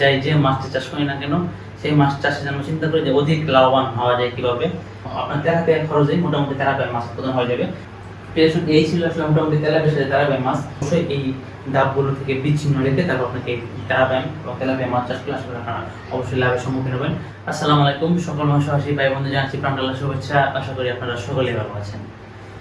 চাই যে মাছটা চাষ করি না কেন, সেই মাছ চাষে যেন চিন্তা করি যে অধিক লাভবান হওয়া যায় কীভাবে। আপনার তেলাপিয়া খরচে মোটামুটি তেলাপিয়া মাছ উৎপাদন হয়ে যাবে। পেছন এই ছিল আসলে মোটামুটি তেলাপিয়া সাথে তেলাপিয়া মাছ। অবশ্যই এই ডাবগুলো থেকে বিচ্ছিন্ন রেখে তারপর আপনাকে তেলাপিয়া এবং তেলাপিয়া মাছ চাষ করলে আসলে আপনারা অবশ্যই লাভের সম্মুখীন হবেন। আসসালামু আলাইকুম, সকল মহাসাহসী ভাই বন্ধু, জানাচ্ছি প্রাণাল্লাহ শুভেচ্ছা। আশা করি আপনারা সকলেই ভালো আছেন।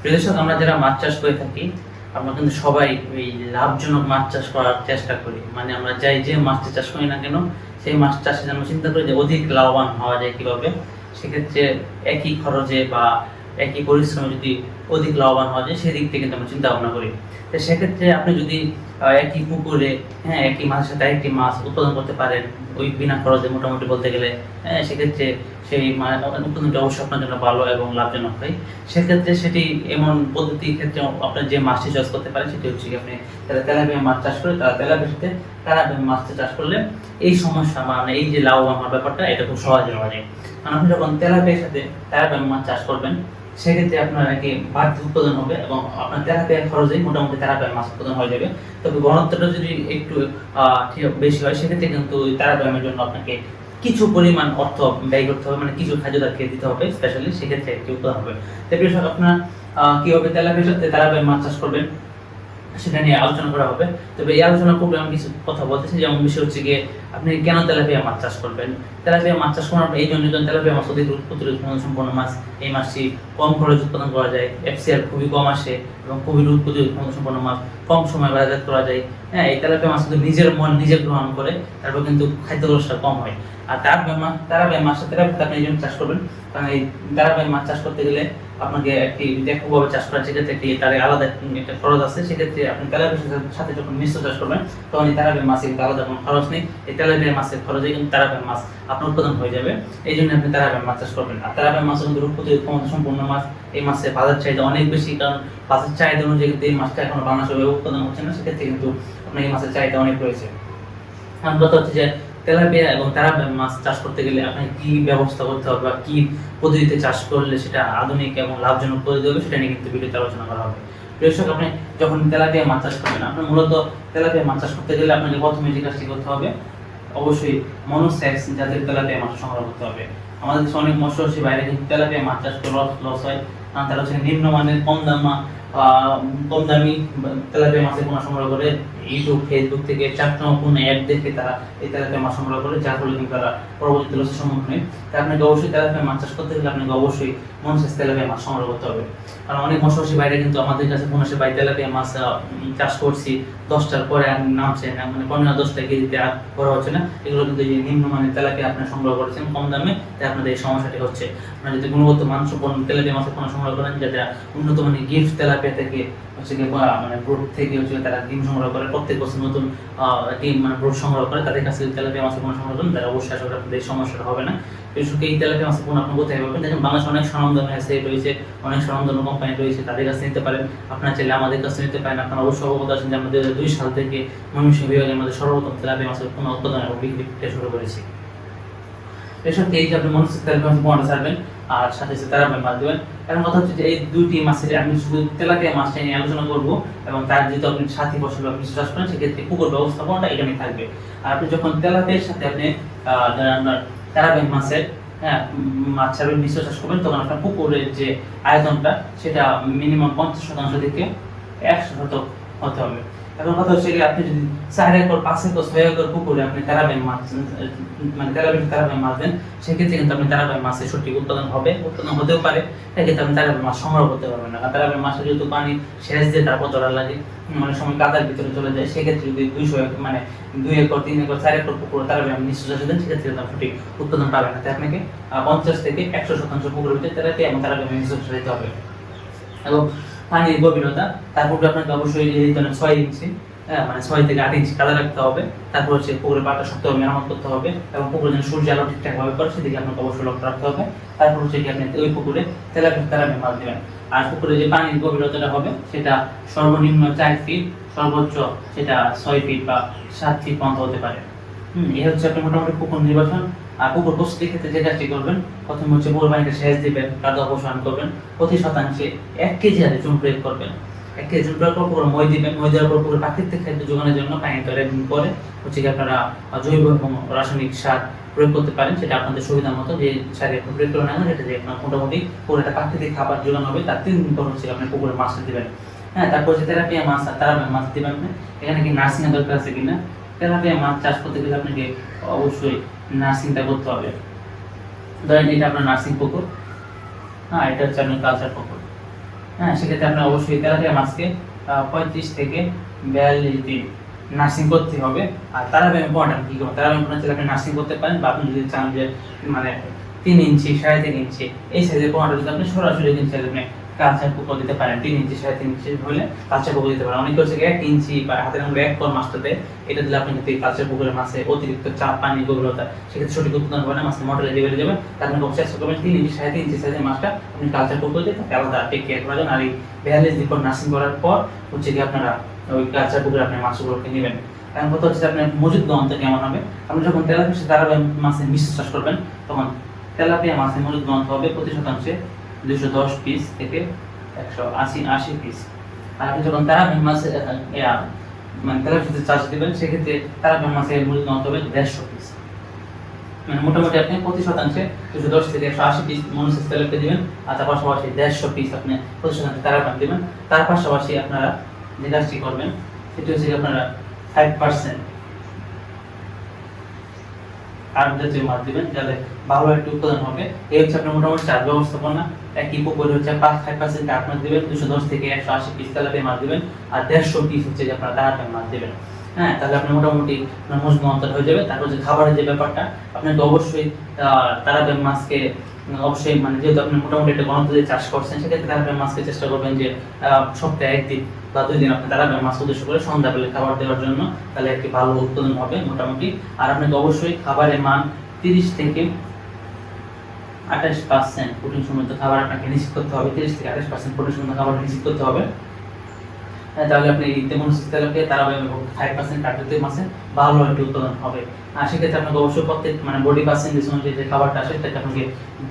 প্রিয় দর্শক, আমরা যারা মাছ চাষ করে থাকি আমরা কিন্তু সবাই ওই লাভজনক মাছ চাষ করার চেষ্টা করি। মানে আমরা যাই যে মাছটা চাষ করি না কেন, সেই মাছ চাষে যেন চিন্তা করি যে অধিক লাভবান হওয়া যায় কীভাবে। সেক্ষেত্রে একই খরচে বা একই পরিশ্রমে যদি অধিক লাভবান হওয়া যায়, সেদিক থেকে কিন্তু আমরা চিন্তা ভাবনা করি। তো সেক্ষেত্রে আপনি যদি একই পুকুরে হ্যাঁ একই মাছের সাথে একটি মাছ উৎপাদন করতে পারেন, ওই বিনা খরচে মোটামুটি বলতে গেলে হ্যাঁ সেক্ষেত্রে সেই উৎপাদনটা অবশ্যই আপনার জন্য ভালো এবং লাভজনক হয়। সেক্ষেত্রে সেটি এমন পদ্ধতির ক্ষেত্রে আপনার যে মাছটি চাষ করতে পারেন সেটি হচ্ছে আপনি যারা তেলাপিয়া মাছ চাষ করে, তারা তেলাপিয়ার সাথে তেলাপিয়া মাছটা চাষ করলে এই সমস্যা মানে এই যে লাভবান হওয়ার ব্যাপারটা, এটা খুব সহজে হওয়া যায়। কারণ আপনি যখন তেলাপিয়ার সাথে তেলাপিয়া মাছ চাষ করবেন, সেক্ষেত্রে আপনার একই বাড়তি উৎপাদন হবে এবং আপনার তেলাপিয়া খরচে মোটামুটি তেলাপিয়া মাছ উৎপাদন হয়ে যাবে। তবে ঘনত্বটা যদি একটু বেশি হয়, সেক্ষেত্রে কিন্তু তেলাপিয়ামের জন্য আপনাকে কিছু পরিমাণ অর্থ ব্যয় করতে হবে মানে কিছু খাদ্য তাকে দিতে হবে স্পেশালি সেক্ষেত্রে একটি হবে। তাই কৃষক আপনার তেলাপিয়ার সাথে তেলাপিয়া মাছ চাষ করবেন। সেটা নিয়ে আলোচনা করা হবে। তবে এই আলোচনা করবে আমি কিছু কথা বলতেছি। যেমন বিষয় হচ্ছে গিয়ে, আপনি কেন তেলাপিয়া মাছ চাষ করবেন? তেলাপিয়া মাছ চাষ করার এই জন্য যেন তেলাপিয়া মাছ অধিক প্রতিরোধ সম্পন্ন মাছ। এই মাছটি কম খরচ উৎপাদন করা যায়। এফসিআর খুবই কম আসে এবং খুবই রোগ প্রতিরোধ সম্পন্ন মাছ কম সময় বাজার করা যায়। হ্যাঁ এই তেলাপিয়া মাছ কিন্তু নিজের মন নিজে গ্রহণ করে, তারপর কিন্তু খাদ্য খরচটা কম হয়। আর তার মাছ তারাবাই মাছটা তেলাপিয়া আপনি এই জন্য চাষ করবেন কারণ এই তারাবাই মাছ চাষ করতে গেলে আপনাকে একটি ব্যাপকভাবে চাষ করা সেক্ষেত্রে একটি তার আলাদা একটা খরচ আছে, সেক্ষেত্রে আপনি তেলাপিয়ার সাথে যখন মিশ্র চাষ করবেন তখন এই তেলাপিয়া মাছে কিন্তু আলাদা কোনো খরচ নেই, এই তেলাপিয়া মাছের খরচে কিন্তু তেলাপিয়া মাছ আপনার উৎপাদন হয়ে যাবে। এই জন্য আপনি তেলাপিয়া মাছ চাষ করবেন। আর তেলাপিয়া মাছ কিন্তু রোগ প্রতিরোধ ক্ষমতা সম্পূর্ণ মাছ। এই মাছের বাজার চাহিদা অনেক বেশি, কারণ বাজার চাহিদা অনুযায়ী কিন্তু এই মাছটা এখন বাংলাদেশে উৎপাদন হচ্ছে না, সেক্ষেত্রে কিন্তু আপনার এই মাছের চাহিদা অনেক রয়েছে। এখন কথা হচ্ছে যে তেলাপিয়া এবং তেলাপিয়া মাছ চাষ করতে গেলে আপনাকে কি ব্যবস্থা করতে হবে বা কি পদ্ধতিতে চাষ করলে সেটা আধুনিক এবং লাভজনক পদ্ধতি হবে সেটা নিয়ে কিন্তু ভিডিওতে আলোচনা করা হবে। দর্শক, আপনি যখন তেলাপিয়া মাছ চাষ করবেন আপনার মূলত তেলাপিয়া মাছ চাষ করতে গেলে আপনাকে প্রথমে যে কাজটি করতে হবে, অবশ্যই মনোস্যাক্স জাতের তেলাপিয়া মাছ সংগ্রহ করতে হবে। আমাদের দেশে অনেক মৎস্যশী বাইরে কিন্তু তেলাপিয়া মাছ চাষ করে লস লস হয়। কারণ তারা হচ্ছে নিম্নমানের কম দামা কম দামি তেলাপিয়া মাছের পোনা সংগ্রহ করে ইউটিউব ফেসবুক থেকে চারটনা কোনো অ্যাড দেখে তারা এই তেলাপিয়া মাছ সংগ্রহ করে, যার ফলে কিন্তু তারা পরবর্তী লসের সম্মুখীন হয়। তাই আপনাকে অবশ্যই তেলাপিয়া মাছ চাষ করতে গেলে আপনাকে অবশ্যই মনসেস তেলাপিয়া মাছ সংগ্রহ করতে হবে। কারণ অনেক মৎস্যশী বাইরে কিন্তু আমাদের কাছে পনেরোশো বাই তেলাপিয়া মাছ চাষ করছি, দশটার পরে আর নামছে না। মানে পনেরো, দশটা কেজিতে আর করা হচ্ছে না। এগুলো কিন্তু এই নিম্নমানের তেলাপিয়া আপনি সংগ্রহ করেছেন কম দামে তাই আপনাদের এই সমস্যাটি হচ্ছে। আপনারা যদি গুণগত মানসম্পন্ন তেলাপিয়া মাছের কোনো সংগ্রহ করেন যেটা উন্নত মানের গিফট তেলাপিয়া থেকে হচ্ছে মানে ব্রোড থেকে হচ্ছে তারা ডিম সংগ্রহ করে প্রত্যেক বছর নতুন ডিম মানে ব্রোড সংগ্রহ করে, তাদের কাছে তেলাপিয়া মাছের কোনো সংগ্রহ করেন তারা অবশ্যই আশা করি সমস্যাটা হবে না। এই তেলাপিয়া মাছের কোনো আপনি কোথায় পাবেন? দেখেন, বাংলাদেশে অনেক স্বনামধন্য আছে, রয়েছে, অনেক স্বনামধন্য কোম্পানি রয়েছে, তাদের কাছে নিতে পারেন। আপনারা চাইলে আমাদের কাছে নিতে পারেন। আপনারা অবশ্যই অবগত আছেন যে আমাদের দুই সাল থেকে ময়মনসিংহ বিভাগের মধ্যে সর্বপ্রথম তেলাপিয়া মাছের কোনো উৎপাদন এবং বিক্রি শুরু করেছি। এসব এই যে আপনি মনসিক তেলাপিয়া মাছ পোয়াটা ছাড়বেন? আর সাথে সাথে তেলাপিয়া মাছ দেবেন। এখন কথা হচ্ছে যে এই দুইটি মাছের আমি শুধু তেলাপিয়া মাছটা নিয়ে আলোচনা করব এবং তার যেহেতু আপনি সাথী ফসল আপনি চাষ করেন, সেক্ষেত্রে পুকুর ব্যবস্থাপনাটা এখানে থাকবে। আর আপনি যখন তেলাপিয়ার সাথে আপনি আপনার তেলাপিয়া মাছের হ্যাঁ মাছ ছাড়বেন মিশ্র চাষ করবেন, তখন আপনার পুকুরের যে আয়তনটা, সেটা মিনিমাম পঞ্চাশ শতাংশ থেকে একশো শতক হতে হবে। এখন কথা হচ্ছে কি, আপনি যদি চার একর পাঁচ একর ছয় একর পুকুরে আপনি তেরাবেন মাছ মানে তেরাবেন তেরাবেন মাছ দেন, সেক্ষেত্রে কিন্তু আপনি তেরাবেন মাছের সঠিক উৎপাদন হবে, উৎপাদন হতেও পারে, সেক্ষেত্রে আপনি তেরাবেন মাছ সংগ্রহ করতে পারবেন না তেরাবেন মাছে যেহেতু পানি সেচ দিয়ে তারপর ধরা লাগে, অনেক সময় কাদার ভিতরে চলে যায়, সেক্ষেত্রে যদি দুইশো মানে দুই একর, তিন একর, চার একর পুকুর তেরাবেন আপনি নিশ্চয় চাষে দেন, সেক্ষেত্রে আপনি সঠিক উৎপাদন পাবেন না। তাই আপনাকে পঞ্চাশ থেকে একশো শতাংশ পুকুরের ভিতরে তেরাতে এবং তেরাবেন মিশ্র চাষে হবে। এবং পানির গভীরতা তারপর আপনাকে অবশ্যই এই ধরনের ছয় ইঞ্চি হ্যাঁ মানে ছয় থেকে আট ইঞ্চি কাদা রাখতে হবে। তারপর হচ্ছে পুকুরের পাটা শক্ত মেরামত করতে হবে এবং পুকুরে যেন সূর্য আলো ঠিকঠাক ভাবে পড়ে, সেদিকে আপনাকে অবশ্যই লক্ষ্য রাখতে হবে। তারপর হচ্ছে কি আপনি ওই পুকুরে তেলাপিয়া তেলাপি মাছ দেবেন। আর পুকুরে যে পানির গভীরতাটা হবে, সেটা সর্বনিম্ন চার ফিট সর্বোচ্চ সেটা ছয় ফিট বা সাত ফিট পর্যন্ত হতে পারে। হুম, এই হচ্ছে আপনি মোটামুটি পুকুর নির্বাচন। আর পুকুর প্রস্তুতির ক্ষেত্রে যে কাজটি করবেন, প্রথমে হচ্ছে পানিটা সেচ দিবেন কাদা অপসারণ করবেন, প্রতি শতাংশে এক কেজি হারে চুন প্রয়োগ করবেন। এক কেজি ওজন প্রয়োগ করার পর মই দিবেন মই দেওয়ার পর পুরো প্রাকৃতিক খাদ্য যোগানোর জন্য পানি তৈরি পরে হচ্ছে কি আপনারা জৈব এবং রাসায়নিক সার প্রয়োগ করতে পারেন, সেটা আপনাদের সুবিধা মতো যে সারে আপনি প্রয়োগ করে নেন সেটা যে আপনার মোটামুটি পুরো একটা প্রাকৃতিক খাবার যোগানো হবে, তার তিন দিন পর হচ্ছে আপনি পুকুরে মাছটা দিবেন। হ্যাঁ তারপর যে তেলাপিয়া মাছ তারা মাছ দিবেন এখানে কি নার্সিং এর দরকার আছে কিনা? তেলাপিয়া মাছ চাষ করতে গেলে আপনাকে অবশ্যই নার্সিংটা করতে হবে। ধরেন এটা আপনার নার্সিং পুকুর। হ্যাঁ এটা হচ্ছে আপনার কালচার পুকুর। হ্যাঁ সেক্ষেত্রে আপনার অবশ্যই তেলাপিয়া আহ, পঁয়ত্রিশ থেকে বিয়াল্লিশ দিন নার্সিং করতে হবে। আর তারা ব্যায়াম কি করবেন তারা ব্যায়াম পড়া আপনি নার্সিং করতে পারেন বা আপনি যদি চান যে মানে তিন ইঞ্চি সাড়ে তিন ইঞ্চি এই সাইজের পড়াটা যদি আপনি সরাসরি কিন্তু আপনি কালচার পুকুর দিতে পারেন, তিন ইঞ্চি সাড়ে তিন ইঞ্চি হলে কালচার পুকুর দিতে পারেন। অনেকে হচ্ছে এক ইঞ্চি বা হাতের আমরা এক পর মাছটাতে এটা দিলে আপনি কিন্তু এই কালচার পুকুরের মাছে অতিরিক্ত চাপ, পানি, গভীরতা, সেক্ষেত্রে সঠিক উৎপাদন হবে না মাছের মডেলে লেভেলে যাবে। তার জন্য চেষ্টা করবেন তিন ইঞ্চি সাড়ে তিন ইঞ্চি সাইজের মাছটা আপনি কালচার পুকুর দিয়ে তাকে আলাদা টেক কেয়ার করাবেন আর এই বিয়াল্লিশ দিন পর নার্সিং করার পর হচ্ছে কি আপনারা ওই কালচার পুকুরে আপনি মাছগুলোকে নেবেন। এখন কথা হচ্ছে আপনার মজুদ গন্ধ কেমন হবে? আপনি যখন তেলাপিয়া তারা মাছের মিশ্র চাষ করবেন, তখন তেলাপিয়া মাছের মজুদ গন্ধ হবে প্রতি শতাংশে দুশো দশ পিস থেকে একশো আশি আশি পিস আর আপনি যখন তারা ইয়া, মানে তেলাপিয়াতে চাষ দিবেন সেক্ষেত্রে তারা মাছের মজুদ গন্ধ হবে দেড়শো পিস মানে মোটামুটি আপনি প্রতি শতাংশে দুশো দশ থেকে একশো আশি পিস মনুষ্য তেলাপিয়া দিবেন আর তার পাশাপাশি দেড়শো পিস আপনি প্রতি শতাংশে তারা দিবেন। তার পাশাপাশি আপনারা যে কাজটি করবেন সেটি হচ্ছে আপনারা ফাইভ পার্সেন্ট কার্ব জাতীয় মাছ দিবেন, তাহলে ভালো একটি উৎপাদন হবে। এই হচ্ছে আপনার মোটামুটি চার ব্যবস্থাপনা এক ইপো করে হচ্ছে পাঁচ ফাইভ পার্সেন্ট কাঠ মাছ দিবেন, দুশো দশ থেকে একশো আশি পিস তেলাপিয়া মাছ দিবেন, আর দেড়শো পিস হচ্ছে যে আপনার তারাপিয়া মাছ দিবেন। হ্যাঁ তাহলে আপনার মোটামুটি মজবুত অন্তর হয়ে যাবে। তারপর যে খাবারের যে ব্যাপারটা, আপনাকে অবশ্যই তারাপিয়া মাছকে অবশ্যই মানে যেহেতু আপনি মোটামুটি একটা গণত দিয়ে চাষ করছেন, সেক্ষেত্রে আপনি মাছকে চেষ্টা করবেন যে সপ্তাহে একদিন বা দুই দিন আপনি দাঁড়াবেন মাছ উদ্দেশ্য করে সন্ধ্যাবেলা খাবার দেওয়ার জন্য, তাহলে একটি ভালো উৎপাদন হবে মোটামুটি। আর আপনাকে অবশ্যই খাবারের মান তিরিশ থেকে আঠাশ পার্সেন্ট প্রোটিন সমৃদ্ধ খাবার আপনাকে নিশ্চিত করতে হবে। তিরিশ থেকে আঠাশ পার্সেন্ট প্রোটিন সমৃদ্ধ খাবার নিশ্চিত করতে হবে। তাহলে আপনি তেমন তেলাপিয়া তারা ফাইভ পার্সেন্ট কাটতে মাসে ভালো একটি উৎপাদন হবে। আর সেক্ষেত্রে আপনাকে অবশ্যই প্রত্যেক মানে বডি পার্সেন্টেজ অনুযায়ী যে খাবারটা আসে, সেটাকে আপনাকে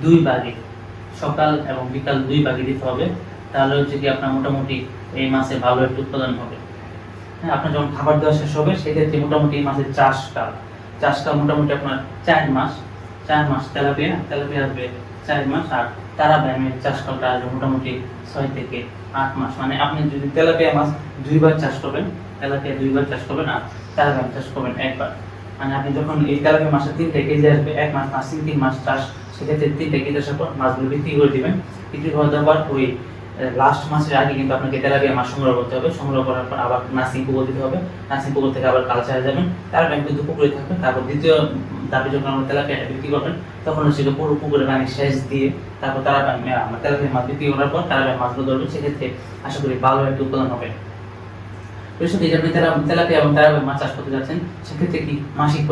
দুই ভাগে, সকাল এবং বিকাল দুই ভাগে দিতে হবে। তাহলে হচ্ছে কি আপনার মোটামুটি এই মাসে ভালো একটু উৎপাদন হবে। হ্যাঁ আপনার যখন খাবার দেওয়া শেষ হবে, সেক্ষেত্রে মোটামুটি এই মাসের চাষকাল চাষকাল মোটামুটি আপনার চার মাস চার মাস তেলাপিয়া তেলাপিয়া আসবে চার মাস, আর তারা ব্যায়ামের চাষকালটা আসবে মোটামুটি ছয় থেকে আট মাস। মানে আপনি যদি তেলাপিয়া মাছ দুইবার চাষ করবেন, তেলাপিয়া দুইবার চাষ করবেন আর ব্যায়াম চাষ করবেন একবার। মানে আপনি যখন এই তেলাপিয়া মাসে তিনটে কেজি আসবে, এক মাস নার্সিং তিন মাস চাষ, সেক্ষেত্রে তিনটে কেজি আসার পর মাছগুলো বিক্রি করে দিবেন। বিক্রি করে দেওয়ার পর ওই লাস্ট মাসের আগে কিন্তু আপনাকে তেলাপিয়া মাছ সংগ্রহ করতে হবে। সংগ্রহ করার পর আবার নার্সিং পুকুর দিতে হবে। নার্সিং পুকুর থেকে আবার কালচারে যাবেন। তার ব্যাংক কিন্তু পুকুরে থাকবে তারপর দ্বিতীয় দাবি যখন আমরা তেলাপিয়াটা বিক্রি করবেন, তখন গিয়ে পুরো পুকুরে পানি সেচ দিয়ে তারপর তারা তেলাপিয়া মাছ বিক্রি করার পর তারা মাছগুলো ধরবেন সেক্ষেত্রে আশা করি ভালো একটা উৎপাদন হবে। আপনি তেলা তেলাপিয়া এবং তারা মাছ চাষ করতে যাচ্ছেন, সেক্ষেত্রে কি মাসিক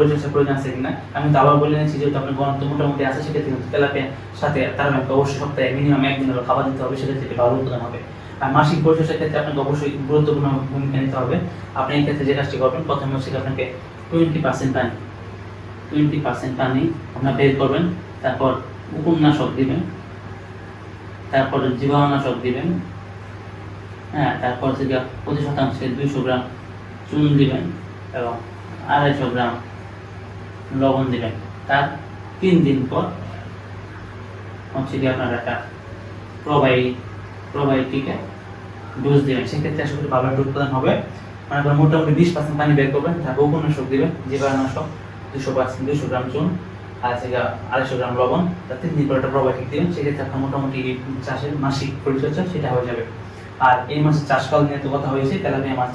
আছে আমি আবার বলে যেহেতু আপনার মোটামুটি আছে, সেক্ষেত্রে কিন্তু তেলাপিয়ার সাথে তারা অবশ্যই সপ্তাহে মিনিমাম একদিন খাবার দিতে হবে, সেক্ষেত্রে ভালো উৎপাদন হবে। আর মাসিক ক্ষেত্রে আপনাকে অবশ্যই গুরুত্বপূর্ণ ভূমিকা নিতে হবে। আপনি যে কাজটি করবেন, প্রথমে আপনাকে টোয়েন্টি পার্সেন্ট টোয়েন্টি পার্সেন্ট পানি আপনার বের করবেন, তারপর উপন্যাসক দিবেন। তারপর জীবাণুনাশক দিবেন। হ্যাঁ তারপর থেকে প্রতি শতাংশে দুইশো গ্রাম চুন দিবেন এবং আড়াইশো গ্রাম লবণ দিবেন। তার তিন দিন পর হচ্ছে কি আপনার একটা প্রবাহী প্রবাহীটিকে ডোজ দেবেন। সেক্ষেত্রে আশা করি ভালো একটা উৎপাদন হবে। মানে মোটামুটি বিশ পার্সেন্ট পানি বের করবেন, তারপর উপন্যাসক দিবেন, জীবাণুনাশক দুশো পার্সেন্ট দুশো গ্রাম চুন। থেকে আড়াইশো গ্রাম লবণ তার তিন দিন সেক্ষেত্রে আপনার মোটামুটি চাষের মাসিক পরিচর্যা, সেটা হয়ে যাবে। আর এই মাসে চাষকাল নিয়ে তো কথা হয়েছে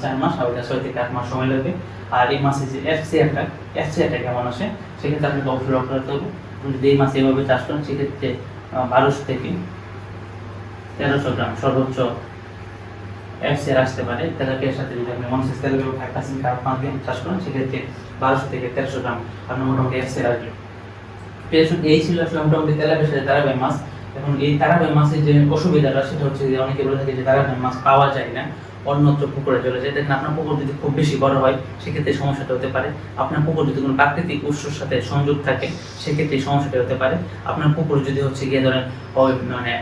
চার মাস ছয় থেকে আট মাস সময় লাগবে। আর এই মাসে যে এফসি একটা এফসি একটা কেমন আসে, সেক্ষেত্রে লক্ষ্য রাখতে হবে। যদি এই মাসে এভাবে চাষ করেন, সেক্ষেত্রে বারোশো থেকে তেরোশো গ্রাম সর্বোচ্চ এফসি আর আসতে পারে। তেলাপিয়ার সাথে যদি আপনি তেলাপিয়া মাছ দিয়ে চাষ করেন, সেক্ষেত্রে বারোশো থেকে তেরোশো গ্রাম আপনার মোটামুটি এফসি আসবে এই ছিল আসলে মোটামুটি তেলাপিয়ার সাথে তারাবাই মাছ। এখন এই তারাবাই মাছের যে অসুবিধাটা, সেটা হচ্ছে যে অনেকে বলে থাকে যে তারাবাই মাছ পাওয়া যায় না, অন্যত্র পুকুরে চলে যায়। দেখেন আপনার পুকুর যদি খুব বেশি বড় হয়, সেক্ষেত্রে সমস্যাটা হতে পারে। আপনার পুকুর যদি কোনো প্রাকৃতিক উৎসর সাথে সংযোগ থাকে, সেক্ষেত্রে সমস্যাটা হতে পারে। আপনার পুকুর যদি হচ্ছে গিয়ে ধরেন মানে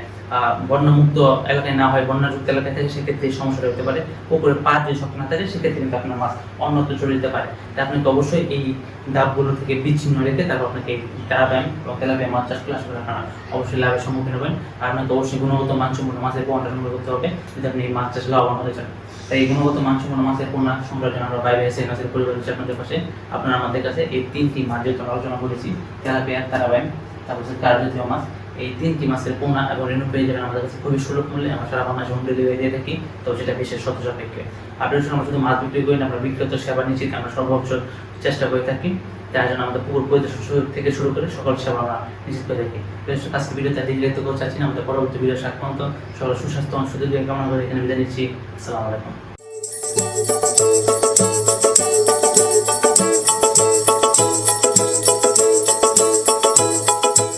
বন্যামুক্ত এলাকায় না হয় বন্যাযুক্ত এলাকায় থাকে, সেক্ষেত্রে এই সমস্যাটা হতে পারে। পুকুরে পা যদি শক্ত না থাকে, সেক্ষেত্রে কিন্তু আপনার মাছ অন্যত্র চলে যেতে পারে। তাই আপনাকে অবশ্যই এই ধাপগুলো থেকে বিচ্ছিন্ন রেখে তারপর আপনাকে তেলাব্যায়াম এবং তেলাব্যায়াম মাছ চাষ করলে আসলে আপনারা অবশ্যই লাভের সম্মুখীন হবেন। আর আপনাকে অবশ্যই গুণগত মানসম্পন্ন মাছের পোনাটা সংগ্রহ করতে হবে যদি আপনি এই মাছ চাষ লাভবান হতে চান। তাই এই গুণগত মানসম্পন্ন মাছের পোনা সংগ্রহের জন্য আমরা বাইরে এসে মাছের পরিবার হচ্ছে আপনাদের পাশে আপনারা আমাদের কাছে এই তিনটি মাছ যেহেতু আলোচনা করেছি, তেলাপিয়া তারাব্যায়াম তারপর হচ্ছে কার জাতীয় মাছ। এই তিনটি মাছের পোনা এবং রেণু পেয়ে যাবেন আমাদের কাছে খুবই সুলভ মূল্যে। আমরা সারা বাংলাদেশ হোম ডেলিভারি দিয়ে থাকি, তো সেটা বিশেষ শত সাপেক্ষে আপনার জন্য আমরা শুধু মাছ বিক্রি করি না আমরা বিক্রেত সেবা নিশ্চিত আমরা সর্বোচ্চ চেষ্টা করে থাকি। যার জন্য আমাদের পুকুর পরিদর্শন শুরু থেকে শুরু করে সকল সেবা আমরা নিশ্চিত করে থাকি। আজকে ভিডিওতে দীর্ঘায়িত করতে চাচ্ছি না। আমাদের পরবর্তী ভিডিও পর্যন্ত। সকল সুস্বাস্থ্য সুযোগ কামনা করে এখানে বিদায় নিচ্ছি। আসসালামু আলাইকুম।